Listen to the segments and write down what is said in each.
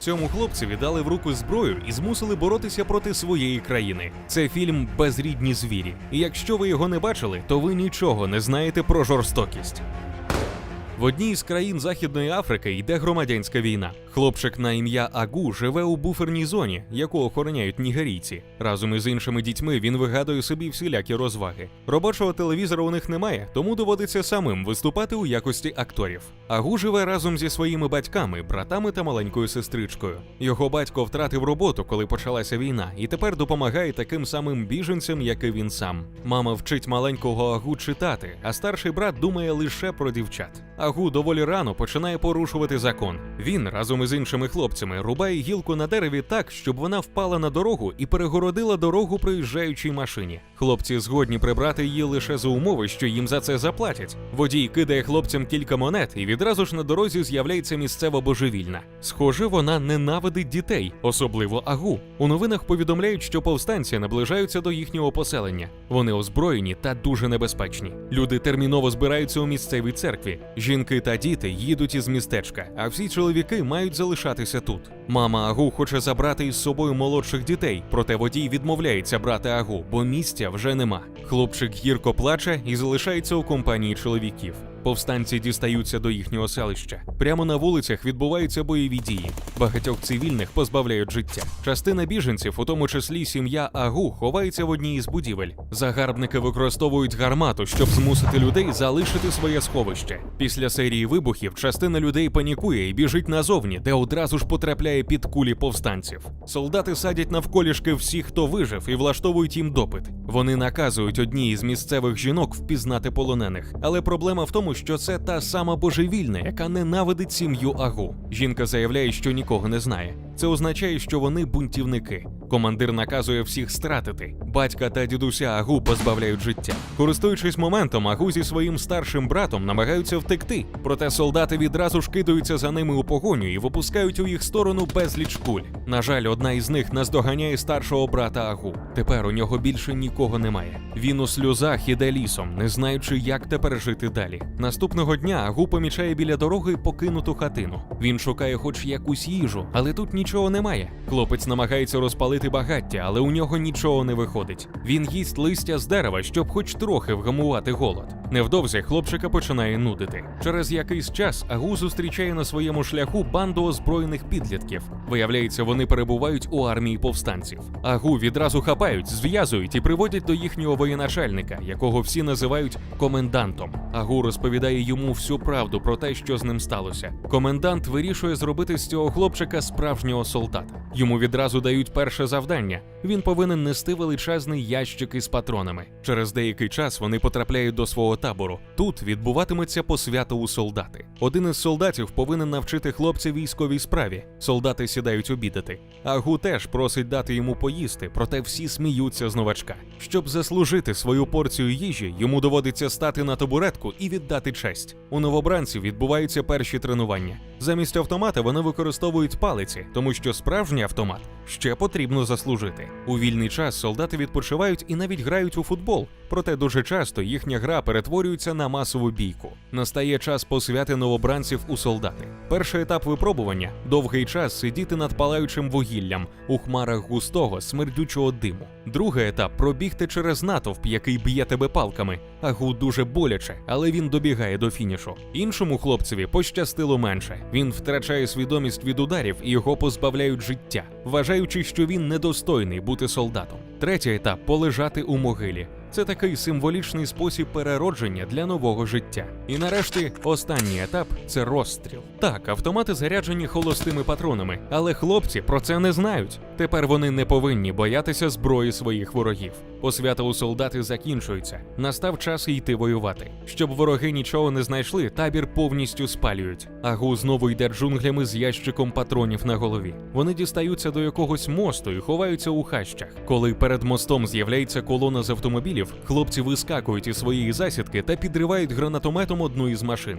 Цьому хлопцеві дали в руку зброю і змусили боротися проти своєї країни. Це фільм Безрідні звірі. І якщо ви його не бачили, то ви нічого не знаєте про жорстокість. В одній з країн Західної Африки йде громадянська війна. Хлопчик на ім'я Агу живе у буферній зоні, яку охороняють нігерійці. Разом із іншими дітьми він вигадує собі всілякі розваги. Робочого телевізора у них немає, тому доводиться самим виступати у якості акторів. Агу живе разом зі своїми батьками, братами та маленькою сестричкою. Його батько втратив роботу, коли почалася війна, і тепер допомагає таким самим біженцям, як і він сам. Мама вчить маленького Агу читати, а старший брат думає лише про дівчат. Агу доволі рано починає порушувати закон. Він разом із іншими хлопцями рубає гілку на дереві так, щоб вона впала на дорогу і перегородила дорогу проїжджаючій машині. Хлопці згодні прибрати її лише за умови, що їм за це заплатять. Водій кидає хлопцям кілька монет, і відразу ж на дорозі з'являється місцева божевільна. Схоже, вона ненавидить дітей, особливо Агу. У новинах повідомляють, що повстанці наближаються до їхнього поселення. Вони озброєні та дуже небезпечні. Люди терміново збираються у місцевій церкві. Жінки та діти їдуть із містечка, а всі чоловіки мають залишатися тут. Мама Агу хоче забрати із собою молодших дітей, проте водій відмовляється брати Агу, бо місця вже нема. Хлопчик гірко плаче і залишається у компанії чоловіків. Повстанці дістаються до їхнього селища. Прямо на вулицях відбуваються бойові дії. Багатьох цивільних позбавляють життя. Частина біженців, у тому числі сім'я Агу, ховається в одній із будівель. Загарбники використовують гармату, щоб змусити людей залишити своє сховище. Після серії вибухів частина людей панікує і біжить назовні, де одразу ж потрапляє під кулі повстанців. Солдати садять навколішки всіх, хто вижив, і влаштовують їм допит. Вони наказують одній із місцевих жінок впізнати полонених. Але проблема в тому, що це та сама божевільна, яка ненавидить сім'ю Агу. Жінка заявляє, що нікого не знає. Це означає, що вони бунтівники. Командир наказує всіх стратити. Батька та дідуся Агу позбавляють життя. Користуючись моментом, Агу зі своїм старшим братом намагаються втекти. Проте солдати відразу ж кидаються за ними у погоню і випускають у їх сторону безліч куль. На жаль, одна із них наздоганяє старшого брата Агу. Тепер у нього більше нікого немає. Він у сльозах іде лісом, не знаючи, як тепер жити далі. Наступного дня Агу помічає біля дороги покинуту хатину. Він шукає хоч якусь їжу, але тут нічого немає. Хлопець намагається розпалити багаття, але у нього нічого не виходить. Він їсть листя з дерева, щоб хоч трохи вгамувати голод. Невдовзі хлопчика починає нудити. Через якийсь час Агу зустрічає на своєму шляху банду озброєних підлітків. Виявляється, вони перебувають у армії повстанців. Агу відразу хапають, зв'язують і приводять до їхнього воєначальника, якого всі називають комендантом. Агу розповідає йому всю правду про те, що з ним сталося. Комендант вирішує зробити з цього хлопчика справжнього солдата. Йому відразу дають перше завдання. Він повинен нести величезний ящик із патронами. Через деякий час вони потрапляють до свого табору. Тут відбуватиметься посвята у солдати. Один із солдатів повинен навчити хлопця військовій справі. Солдати сідають обідати. Агу теж просить дати йому поїсти, проте всі сміються з новачка. Щоб заслужити свою порцію їжі, йому доводиться стати на табуретку і віддати честь. У новобранців відбуваються перші тренування. Замість автомата вони використовують палиці, тому що справжній автомат ще потрібно заслужити. У вільний час солдати відпочивають і навіть грають у футбол, проте дуже часто їхня гра перетворюється на масову бійку. Настає час посвяти новобранців у солдати. Перший етап випробування довгий час сидіти над палаючим вугіллям у хмарах густого смердючого диму. Другий етап пробігти через натовп, який б'є тебе палками. Агу дуже боляче, але він добігає до фінішу. Іншому хлопцеві пощастило менше. Він втрачає свідомість від ударів і його позбавляють життя, вважаючи, що він недостойний бути солдатом. Третій етап полежати у могилі. Це такий символічний спосіб переродження для нового життя. І нарешті останній етап це розстріл. Так, автомати заряджені холостими патронами, але хлопці про це не знають. Тепер вони не повинні боятися зброї своїх ворогів. Посвята у солдати закінчується. Настав час йти воювати. Щоб вороги нічого не знайшли, табір повністю спалюють. Агу знову йде джунглями з ящиком патронів на голові. Вони дістаються до якогось мосту і ховаються у хащах. Коли перед мостом з'являється колона з автомобілів, хлопці вискакують із своєї засідки та підривають гранатометом одну із машин.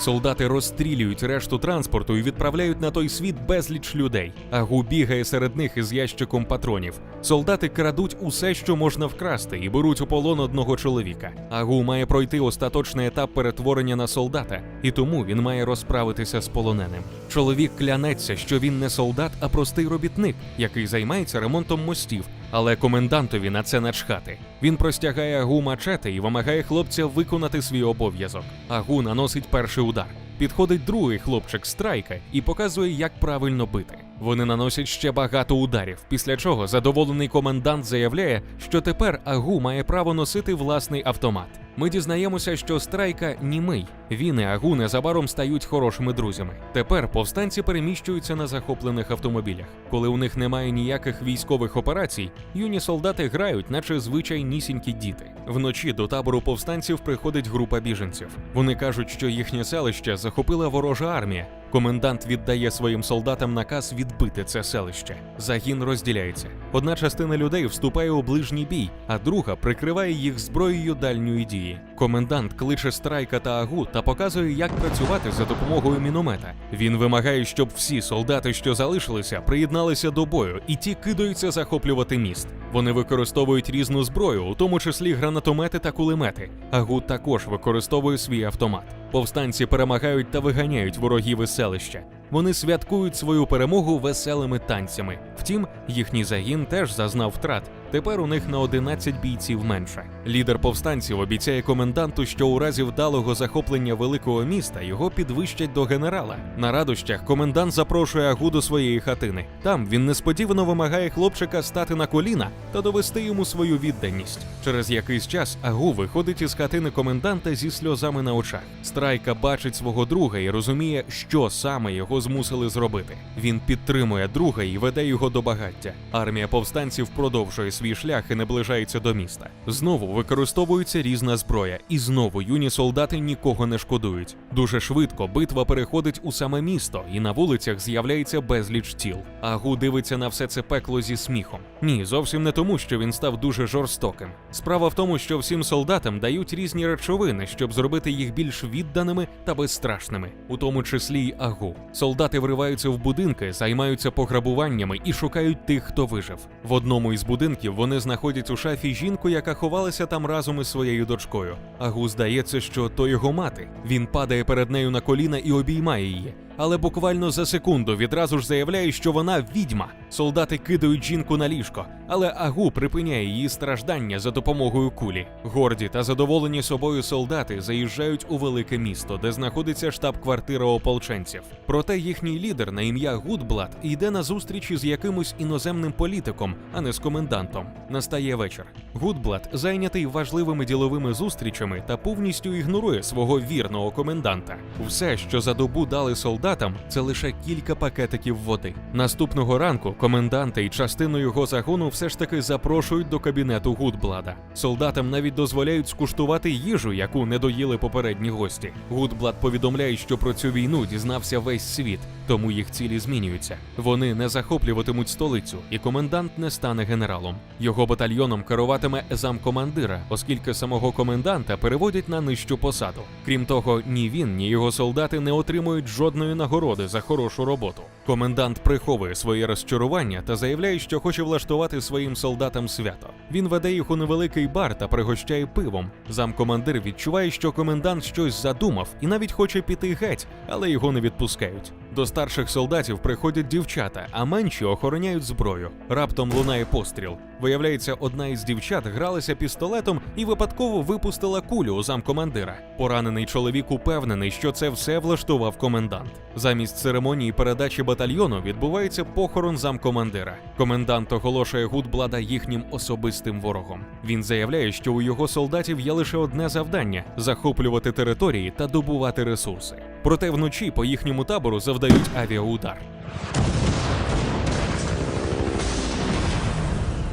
Солдати розстрілюють решту транспорту і відправляють на той світ безліч людей. Агу бігає серед них із ящиком патронів. Солдати крадуть усе, що можна вкрасти, і беруть у полон одного чоловіка. Агу має пройти остаточний етап перетворення на солдата, і тому він має розправитися з полоненим. Чоловік клянеться, що він не солдат, а простий робітник, який займається ремонтом мостів. Але комендантові на це начхати. Він простягає Агу мачете і вимагає хлопця виконати свій обов'язок. Агу наносить перший удар. Підходить другий хлопчик страйка і показує, як правильно бити. Вони наносять ще багато ударів, після чого задоволений комендант заявляє, що тепер Агу має право носити власний автомат. Ми дізнаємося, що страйка німий. Він і Агу незабаром стають хорошими друзями. Тепер повстанці переміщуються на захоплених автомобілях. Коли у них немає ніяких військових операцій, юні солдати грають, наче звичайнісінькі діти. Вночі до табору повстанців приходить група біженців. Вони кажуть, що їхнє селище захопила ворожа армія. Комендант віддає своїм солдатам наказ відбити це селище. Загін розділяється. Одна частина людей вступає у ближній бій, а друга прикриває їх зброєю дальньої дії. Комендант кличе страйка та агу та показує, як працювати за допомогою міномета. Він вимагає, щоб всі солдати, що залишилися, приєдналися до бою, і ті кидаються захоплювати міст. Вони використовують різну зброю, у тому числі гранатомети та кулемети. Агу також використовує свій автомат. Повстанці перемагають та виганяють ворогів із селища. Вони святкують свою перемогу веселими танцями. Втім, їхній загін теж зазнав втрат. Тепер у них на 11 бійців менше. Лідер повстанців обіцяє коменданту, що у разі вдалого захоплення великого міста його підвищать до генерала. На радощах комендант запрошує Агу до своєї хатини. Там він несподівано вимагає хлопчика стати на коліна та довести йому свою відданість. Через якийсь час Агу виходить із хатини коменданта зі сльозами на очах. Страйка бачить свого друга і розуміє, що саме його змусили зробити. Він підтримує друга і веде його до багаття. Армія повстанців продовжує свій шлях і наближається до міста. Знову використовується різна зброя, і знову юні солдати нікого не шкодують. Дуже швидко битва переходить у саме місто, і на вулицях з'являється безліч тіл. Агу дивиться на все це пекло зі сміхом. Ні, зовсім не тому, що він став дуже жорстоким. Справа в тому, що всім солдатам дають різні речовини, щоб зробити їх більш відданими та безстрашними, у тому числі й агу. Солдати вриваються в будинки, займаються пограбуваннями і шукають тих, хто вижив. В одному із будинків вони знаходять у шафі жінку, яка ховалася там разом із своєю дочкою. Агу здається, що то його мати. Він падає перед нею на коліна і обіймає її. Але буквально за секунду відразу ж заявляє, що вона відьма. Солдати кидають жінку на ліжко, але Агу припиняє її страждання за допомогою кулі. Горді та задоволені собою солдати заїжджають у велике місто, де знаходиться штаб-квартира ополченців. Проте їхній лідер на ім'я Гудблад йде на зустрічі з якимось іноземним політиком, а не з комендантом. Настає вечір. Гудблад зайнятий важливими діловими зустрічами та повністю ігнорує свого вірного коменданта. Все, що за добу дали солдатам, це лише кілька пакетиків води. Наступного ранку коменданта і частину його загону все ж таки запрошують до кабінету Гудблада. Солдатам навіть дозволяють скуштувати їжу, яку не доїли попередні гості. Гудблад повідомляє, що про цю війну дізнався весь світ, тому їх цілі змінюються. Вони не захоплюватимуть столицю, і комендант не стане генералом. Його батальйоном керуватиме замкомандира, оскільки самого коменданта переводять на нижчу посаду. Крім того, ні він, ні його солдати не отримують жодної нагороди за хорошу роботу. Комендант приховує своє розчарування та заявляє, що хоче влаштувати своїм солдатам свято. Він веде їх у невеликий бар та пригощає пивом. Замкомандир відчуває, що комендант щось задумав і навіть хоче піти геть, але його не відпускають. До старших солдатів приходять дівчата, а менші охороняють зброю. Раптом лунає постріл. Виявляється, одна із дівчат гралася пістолетом і випадково випустила кулю у замкомандира. Поранений чоловік упевнений, що це все влаштував комендант. Замість церемонії передачі батальйону відбувається похорон замкомандира. Комендант оголошує Гудблада їхнім особистим ворогом. Він заявляє, що у його солдатів є лише одне завдання захоплювати території та добувати ресурси. Проте вночі по їхньому табору завдають авіаудар.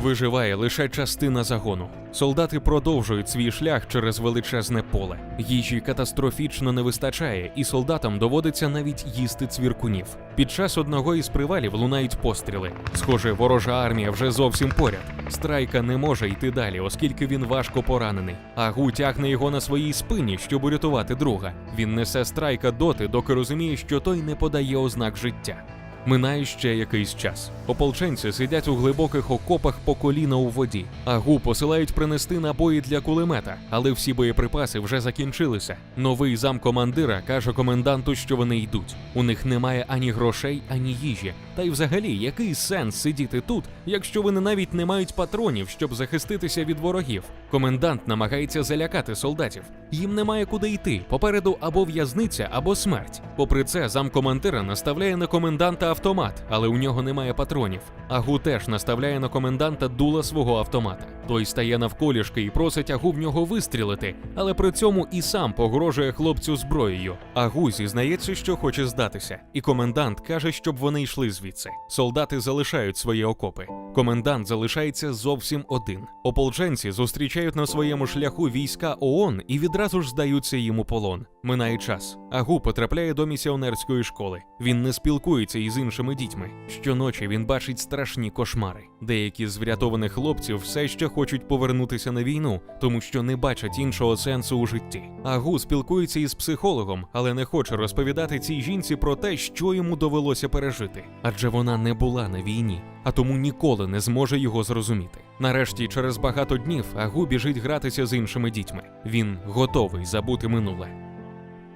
Виживає лише частина загону. Солдати продовжують свій шлях через величезне поле. Їжі катастрофічно не вистачає, і солдатам доводиться навіть їсти цвіркунів. Під час одного із привалів лунають постріли. Схоже, ворожа армія вже зовсім поряд. Страйка не може йти далі, оскільки він важко поранений. Агу тягне його на своїй спині, щоб урятувати друга. Він несе страйка доти, доки розуміє, що той не подає ознак життя. Минає ще якийсь час. Ополченці сидять у глибоких окопах по коліна у воді. Агу посилають принести набої для кулемета, але всі боєприпаси вже закінчилися. Новий замкомандира каже коменданту, що вони йдуть. У них немає ані грошей, ані їжі. Та й взагалі, який сенс сидіти тут, якщо вони навіть не мають патронів, щоб захиститися від ворогів? Комендант намагається залякати солдатів. Їм немає куди йти. Попереду або в'язниця, або смерть. Попри це, замкомандира наставляє на коменданта автомат, але у нього немає патронів. Агу теж наставляє на коменданта дула свого автомата. Той стає навколішки і просить Агу в нього вистрілити, але при цьому і сам погрожує хлопцю зброєю. Агу зізнається, що хоче здатися, і комендант каже, щоб вони йшли звідси. Солдати залишають свої окопи. Комендант залишається зовсім один. Ополченці зустрічають на своєму шляху війська ООН і відразу ж здаються їм у полон. Минає час. Агу потрапляє до місіонерської школи. Він не спілкується із іншими дітьми. Щоночі він бачить страшні кошмари. Деякі з врятованих хлопців все ще хочуть повернутися на війну, тому що не бачать іншого сенсу у житті. Агу спілкується із психологом, але не хоче розповідати цій жінці про те, що йому довелося пережити, адже вона не була на війні, а тому ніколи не зможе його зрозуміти. Нарешті, через багато днів, Агу біжить гратися з іншими дітьми. Він готовий забути минуле.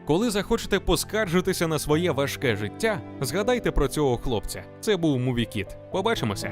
Коли захочете поскаржитися на своє важке життя, згадайте про цього хлопця. Це був Мувікіт. Побачимося.